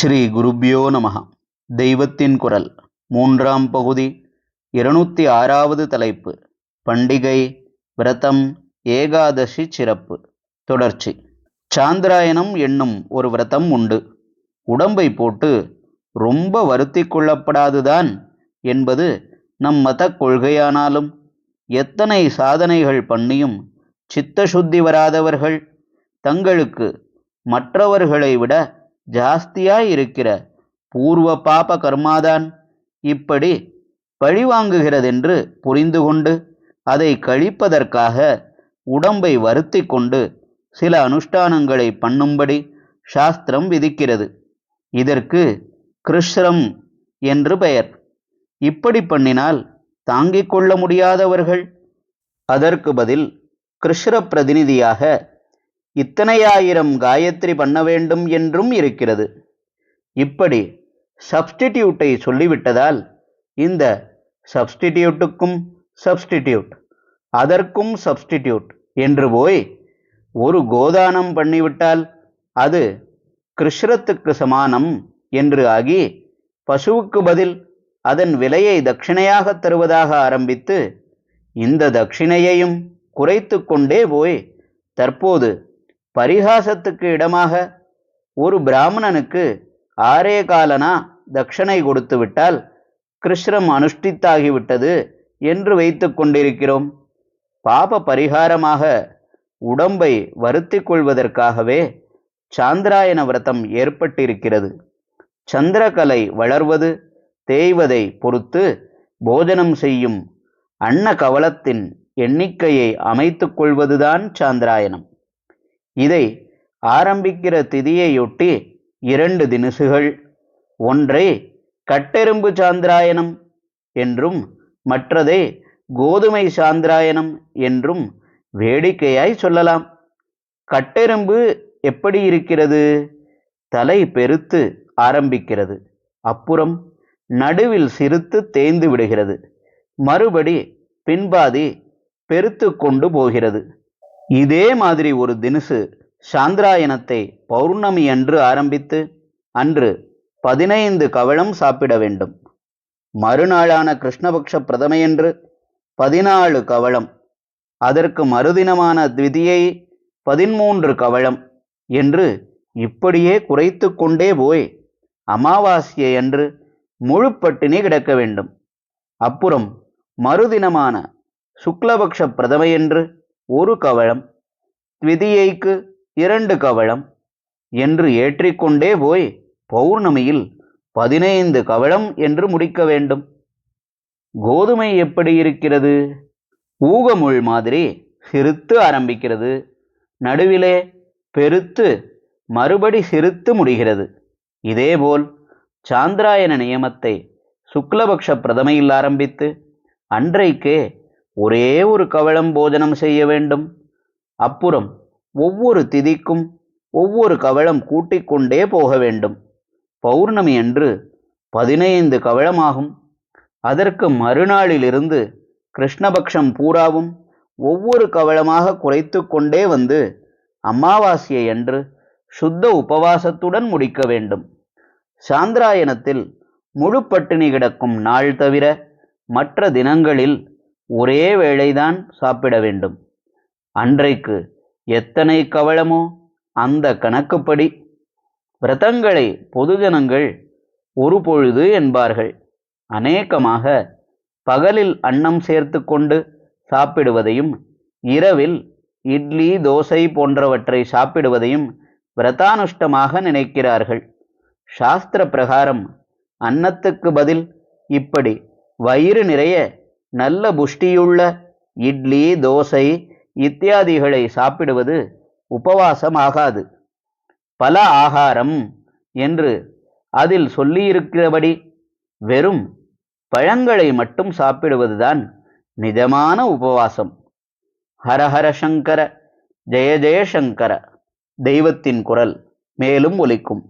ஸ்ரீ குருப்யோ நமஹ. தெய்வத்தின் குரல் மூன்றாம் பகுதி இருநூத்தி ஆறாவது தலைப்பு பண்டிகை விரதம் ஏகாதசி சிறப்பு தொடர்ச்சி. சாந்திராயணம் என்னும் ஒரு விரதம் உண்டு. உடம்பை போட்டு ரொம்ப வருத்தி கொள்ளப்படாதுதான் என்பது நம் மத கொள்கையானாலும் எத்தனை சாதனைகள் பண்ணியும் சித்தசுத்தி வராதவர்கள் தங்களுக்கு மற்றவர்களை விட ஜாஸ்தியாய் இருக்கிற பூர்வ பாப கர்மாதான் இப்படி பழிவாங்குகிறதென்று புரிந்து கொண்டு அதை கழிப்பதற்காக உடம்பை வருத்தி கொண்டு சில அனுஷ்டானங்களை பண்ணும்படி சாஸ்திரம் விதிக்கிறது. இதற்கு கிருஷ்ரம் என்று பெயர். இப்படி பண்ணினால் தாங்கிக் கொள்ள முடியாதவர்கள். அதற்கு பதில் கிருஷ்ர பிரதிநிதியாக இத்தனையாயிரம் காயத்ரி பண்ண வேண்டும் என்றும் இருக்கிறது. இப்படி சப்ஸ்டிடியூட்டை சொல்லிவிட்டதால் இந்த சப்ஸ்டிடியூட்டுக்கும் சப்ஸ்டிடியூட் அதற்கும் சப்ஸ்டிடியூட் என்று போய் ஒரு கோதானம் பண்ணிவிட்டால் அது கிருஷ்ணத்துக்கு சமானம் என்று ஆகி பசுவுக்கு பதில் அதன் விலையை தட்சிணையாக தருவதாக ஆரம்பித்து இந்த தட்சிணையையும் குறைத்து கொண்டே போய் தற்போது பரிகாசத்துக்கு இடமாக ஒரு பிராமணனுக்கு ஆரே காலனா தட்சணை கொடுத்துவிட்டால் கிருஷ்ணம் அனுஷ்டித்தாகிவிட்டது என்று வைத்து கொண்டிருக்கிறோம். பாப பரிகாரமாக உடம்பை வருத்தி கொள்வதற்காகவே சாந்திராயன விரதம் ஏற்பட்டிருக்கிறது. சந்திரகலை வளர்வது தேய்வதை பொறுத்து போஜனம் செய்யும் அன்ன கவலத்தின் எண்ணிக்கையை அமைத்து கொள்வதுதான் சாந்திராயனம். இதை ஆரம்பிக்கிற திதியையொட்டி இரண்டு தினசுகள். ஒன்றை கட்டெரும்பு சாந்திராயணம் என்றும் மற்றதை கோதுமை சாந்திராயணம் என்றும் வேடிக்கையாய் சொல்லலாம். கட்டெரும்பு எப்படி இருக்கிறது? தலை பெருத்து ஆரம்பிக்கிறது. அப்புறம் நடுவில் சிரித்து தேய்ந்து விடுகிறது. மறுபடி பின்பாதி பெருத்து கொண்டு போகிறது. இதே மாதிரி ஒரு தினுசு சாந்திராயணத்தை பௌர்ணமி அன்று ஆரம்பித்து அன்று பதினைந்து கவளம் சாப்பிட வேண்டும். மறுநாளான கிருஷ்ணபக்ஷ பிரதமையன்று பதினாலு கவளம் அதற்கு மறுதினமான த்விதியை பதிமூன்று கவளம் என்று இப்படியே குறைத்து கொண்டே போய் அமாவாசையை அன்று முழு பட்டினி கிடக்க வேண்டும். அப்புறம் மறுதினமான சுக்லபக்ஷ பிரதமையன்று ஒரு கவளம் த்விதியைக்கு இரண்டு கவளம் என்று ஏற்றிக்கொண்டே போய் பௌர்ணமியில் பதினைந்து கவளம் என்று முடிக்க வேண்டும். கோதுமை எப்படி இருக்கிறது? ஊகமுள் மாதிரி சிறுத்து ஆரம்பிக்கிறது. நடுவிலே பெருத்து மறுபடி சிறுத்து முடிகிறது. இதேபோல் சாந்திராயன நியமத்தை சுக்லபக்ஷ பிரதமையில் ஆரம்பித்து அன்றைக்கே ஒரே ஒரு கவளம் போஜனம் செய்ய வேண்டும். அப்புறம் ஒவ்வொரு திதிக்கும் ஒவ்வொரு கவளம் கூட்டிக்கொண்டே போக வேண்டும். பௌர்ணமி அன்று பதினைந்து கவளமாகும். அதற்கு மறுநாளிலிருந்து கிருஷ்ணபக்ஷம் பூராவும் ஒவ்வொரு கவளமாக குறைத்து கொண்டே வந்து அமாவாசையை அன்று சுத்த உபவாசத்துடன் முடிக்க வேண்டும். சாந்திராயணத்தில் முழு பட்டினி கிடக்கும் நாள் தவிர மற்ற தினங்களில் ஒரே வேளைதான் சாப்பிட வேண்டும். அன்றைக்கு எத்தனை கவளமோ அந்த கணக்குப்படி. விரதங்களை பொதுஜனங்கள் ஒரு பொழுது என்பார்கள். அநேகமாக பகலில் அன்னம் சேர்த்து கொண்டு சாப்பிடுவதையும் இரவில் இட்லி தோசை போன்றவற்றை சாப்பிடுவதையும் விரதானுஷ்டமாக நினைக்கிறார்கள். சாஸ்திர பிரகாரம் அன்னத்துக்கு பதில் இப்படி வயிறு நிறைய நல்ல புஷ்டியுள்ள இட்லி தோசை இத்தியாதிகளை சாப்பிடுவது உபவாசம் ஆகாது பல ஆகாரம் என்று அதில் சொல்லியிருக்கிறபடி வெறும் பழங்களை மட்டும் சாப்பிடுவதுதான் நிஜமான உபவாசம். ஹரஹர சங்கர ஜெய ஜெயசங்கர தெய்வத்தின் குரல் மேலும் ஒலிக்கும்.